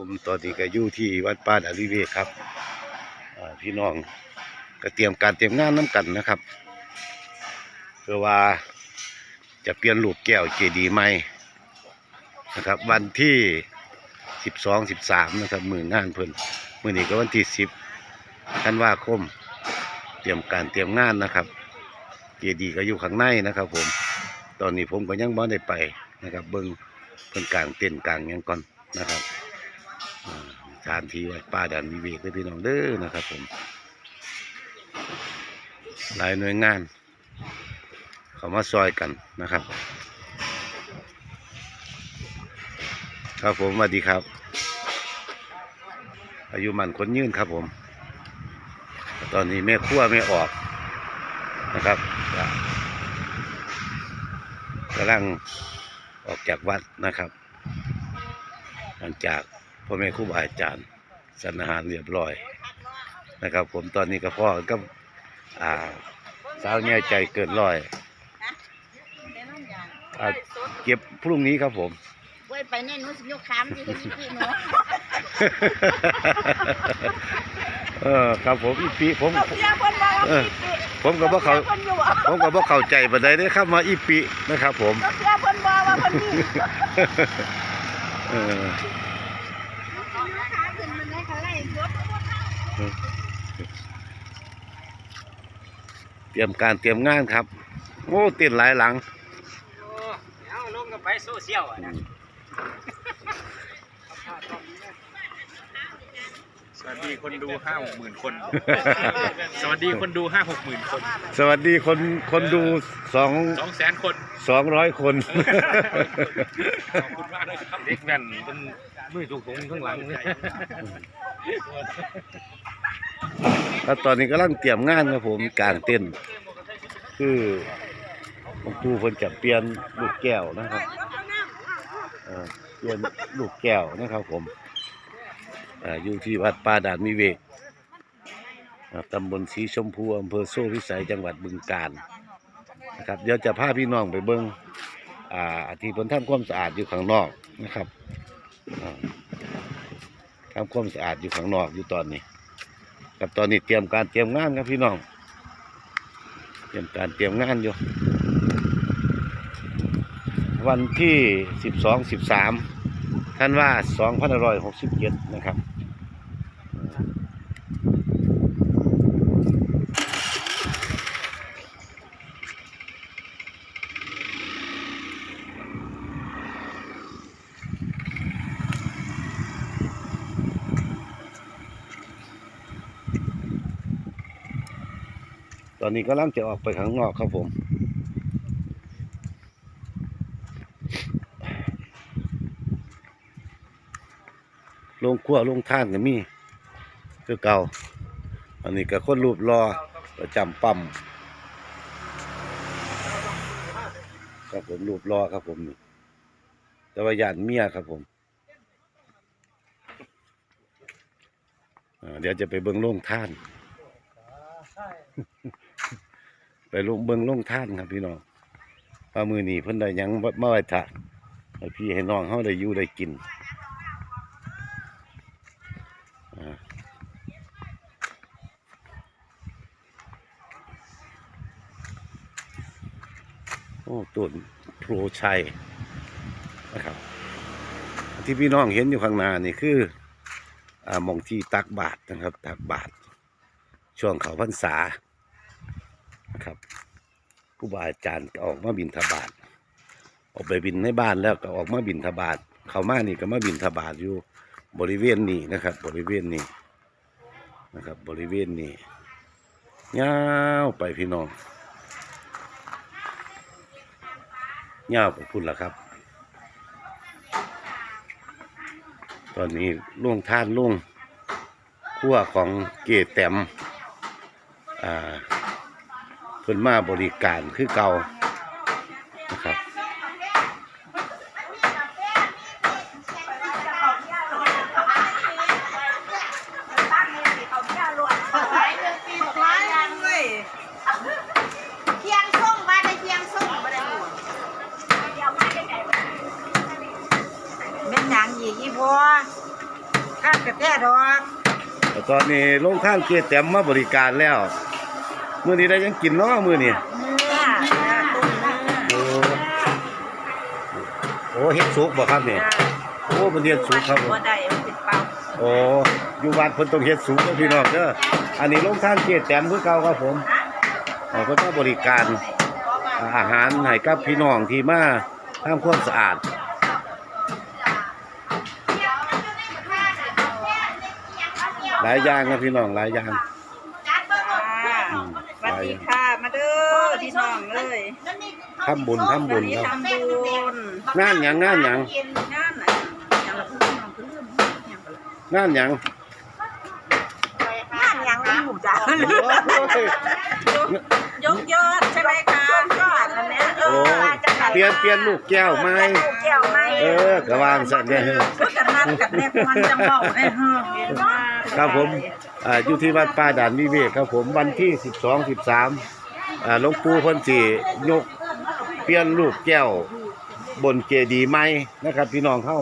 ผมตอนนี้ก็อยู่ที่วัดป่าดาริเวกครับพี่น้องก็เตรียมการเตรียมงานน้กันนะครับเพื่อว่าจะเปลี่ยนลูกแก้วเจดีใหม่นะครับ วันที่สิบสองสิบสามนะครับมืองานเพิ่นมือนี้ก็วันที่สิบธันวาคม เตรียมการเตรียมงานนะครับเจดีก็อยู่ข้างในนะครับ ผม ตอนนี้ผมก็ยังบ่ได้ไปนะครับ เบิ่งเพิ่นกลางเต็นกลางยังก่อนนะครับ ถานที่วัดป่าดันวิเวกเด้พี่น้องเด้อนะครับผม หลายหน่วยงาน เขามาซอยกันนะครับ ครับผมสวัสดีครับ อายุมันคนยื่นครับผม ตอนนี้แม่ครัวไม่ออกนะครับกำลังออกจากวัดนะครับ หลังจาก พ่อแม่ครูบาอาจารย์สันอาหารเรียบร้อยนะครับ ผมตอนนี้ก็พ่อก็อ่าสาวเนี่ยใจเกินร้อยอ่าเก็บพรุ่งนี้ครับผมเว้ยไปแน่หนูสิยกขามที่เห็นพี่หนูเออครับผมอีปีผมเอาเสียคนมาเออผมก็บ่เขาคนอยู่อะผมก็บ่เข้าใจปานใดได้อครับมาอีปีนะครับ ผมเอาเสียคนมาว่าคนนี้ เออ ขาขึ้นมันได้ขาไล่ยศ เตรียมการเตรียมงานครับ โอ้ติดหลายหลังเอาลงกันไปโซเชียลอะนะสวัสดีคนดูห้าหกหมื่นคน สวัสดีคนดูห้าหกหมื่นคน สวัสดีคนคนดูสองสองแสนคนสองร้อยคน ขอบคุณมากเลยครับเด็กแว่นเป็นมือถูกตรงข้างหลังเนี่ย แล้วตอนนี้กำลังเตรียมงานครับผมกลางเต้นคือหลวงปู่เพิ่นจะเปลี่ยนลูกแก้วนะครับเอ่อเปลี่ยนลูกแก้วนะครับผมอยู่ที่วัดป่าด่านมิเวกตำบลศรีชมพูอำเภอโซ่พิสัยจังหวัดบึงกาฬนะครับเดี๋ยวจะพาพี่น้องไปเบิ่งอ่าที่เพิ่นทำความสะอาดอยู่ข้างนอกนะครับ ทำความสะอาดอยู่ข้างนอกอยู่ตอนนี้กับตอนนี้เตรียมการเตรียมงานครับพี่น้อง เตรียมการเตรียมงานอยู่ วันที่สิบสองสิบสามท่านว่าสองพันร้อยหกสิบเจ็ดนะครับ อนนี้ก็ล่างจะออกไปข้างนอกครับผม ลงขั้วลงท่านก็มีคือเก่า อันนี้ก็คนรูปรอประจำปั๊มครับผมรูปรอครับผมนี่แต่ว่ายานเมียครับผมเดี๋ยวจะไปเบิ่งโรงท่าน ไปลงเบิ่งลงท่านครับพี่น้องปลามือหนีเพิ่นได้ยังมาไว้ทะให้พี่ให้น้องเฮาได้อยู่ได้กินอ่าโอ้ต้นโพรชัยนะครับ ที่พี่น้องเห็นอยู่ข้างหน้านี่คืออ่ามองที่ตักบาทนะครับ ตักบาทช่วงเขาพรรษา ครับครูบาอาจารย์ก็ออกมาบินทบาทออกไปบินในบ้านแล้วก็ออกมาบินทบาทเขามานี่ก็มาบินทบาทอยู่ บริเวณนี้นะครับ บริเวณนี้นะครับ บริเวณนี้ยาวไปพี่น้องยาวไปพุ่นละครับ ตอนนี้ล่วงท่านล่วงขั้วของเกตแต้มอ่า พิ่นมาบริการคือเก่านะครับเทียงส่งมาได้เทียงส่งมาได้หมดแม่นหยังอีกอีพอกับแก่ดอกแต่ตอนนี้ลงข้างเกียร์แต้มมาบริการแล้ว มื้อนี้ได้ยังกินเนาะมื้อนี้เนื้อตุ้มเนื้อโอ้โอ้เฮ็ดสุกบ่ครับนี่โอ้มันเฮ็ดสุกครับผมบ่ได้มันเป็นเปล่าโอ้อยู่บ้านเพิ่นต้องเฮ็ดสุกเด้อพี่น้องเด้ออันนี้ลงข้างเกียร์แต้มคือเก่าครับผมเอ่อเพิ่นมาบริการอาหารให้กับพี่น้องที่มาทำความสะอาดหลายอย่างนะพี่น้องหลายอย่าง อืมสวัสดีค่ะ มาเด้อพี่น้องเลยทำบุญทำบุญครับทำบุญงานหยังงานหยังงานน่ะอย่างละพี่น้องคือเรื่องอย่างละงานหยังงานอย่างละหมู่จ้าโอ้ยยกยอดใช่ไหมคะยอดอันเนี้ยเอโอ้อจะเปลี่ยนเปลี่ยนลูกแก้วไหมลูกแก้วไหมเออกระวางสั่นเนี่ยเพื่อกันนัดกับแม่ควรจะบอกให้เฮ้อ ครับผมอ่าอยู่ที่วัดป่าด่านวิเวกครับผมวันที่12 13อ่าหลวงปู่เพ่นสิยกเปลี่ยนลูกแก้วบนเจดีย์ใหม่นะครับ พี่น้องเฮา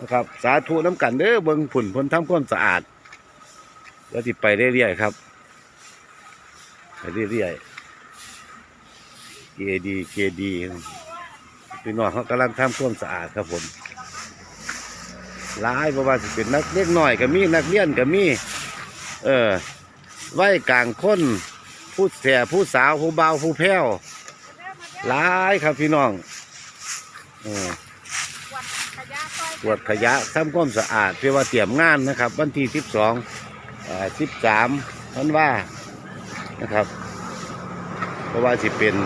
นะครับ สาธุน้ำกันเด้อเบิ่งผุ่นเพ่นทำความสะอาดแล้วสิไปเรื่อยๆครับไปเรื่อยๆเจดีย์เจดีย์พี่น้องเขากำลังทำความสะอาดครับผม หลายเพราะว่าสิเป็นนักเล็กน้อยก็มีนักเรียนก็มี เออไว้กลางคนผู้แส่ผู้สาวผู้เบาผู้แพ้วหลายครับพี่น้องเออตรวจขยะทำความสะอาดเพื่อว่าเตรียมงานนะครับ วันที่สิบสองสิบสามวันว่านะครับเพราะว่าสิเป็น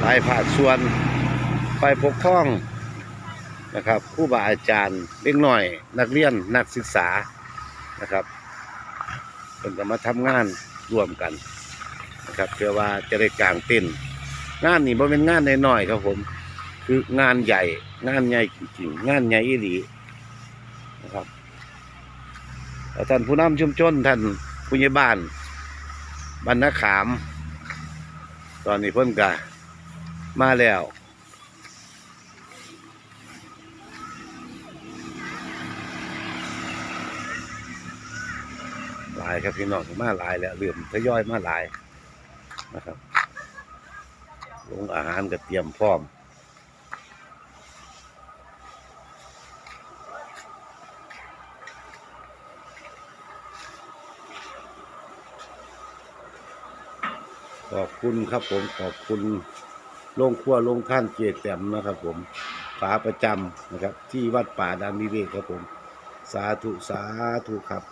ไปภาส่วนไปปกครอง นะครับครูบาอาจารย์เล็กหน้อย นักเรียนนักศึกษานะครับเป็นจะมาทำงานร่วมกันนะครับเพื่อว่าจะได้กลางเต้นงานนี้บ่เป็นงานน้อยๆครับผม คืองานใหญ่ งานใหญ่จริงๆงานใหญ่อีหลีนะครับท่านผู้นำชุมชนท่านผู้ใหญ่บ้านบรรณขาม ตอนนี้เพิ่นกะมาแล้วายครับพี่น้องมาหลายแล้วเรื่มทยอยมาหลายนะครับลงอาหารก็เตรียมพร้อมขอบคุณครับผมขอบคุณโรงครัวโรงท่านเจแต้มนะครับ ผมฝาประจำนะครับ ที่วัดป่าดานวิเวกครับผม สาธุสาธุครับ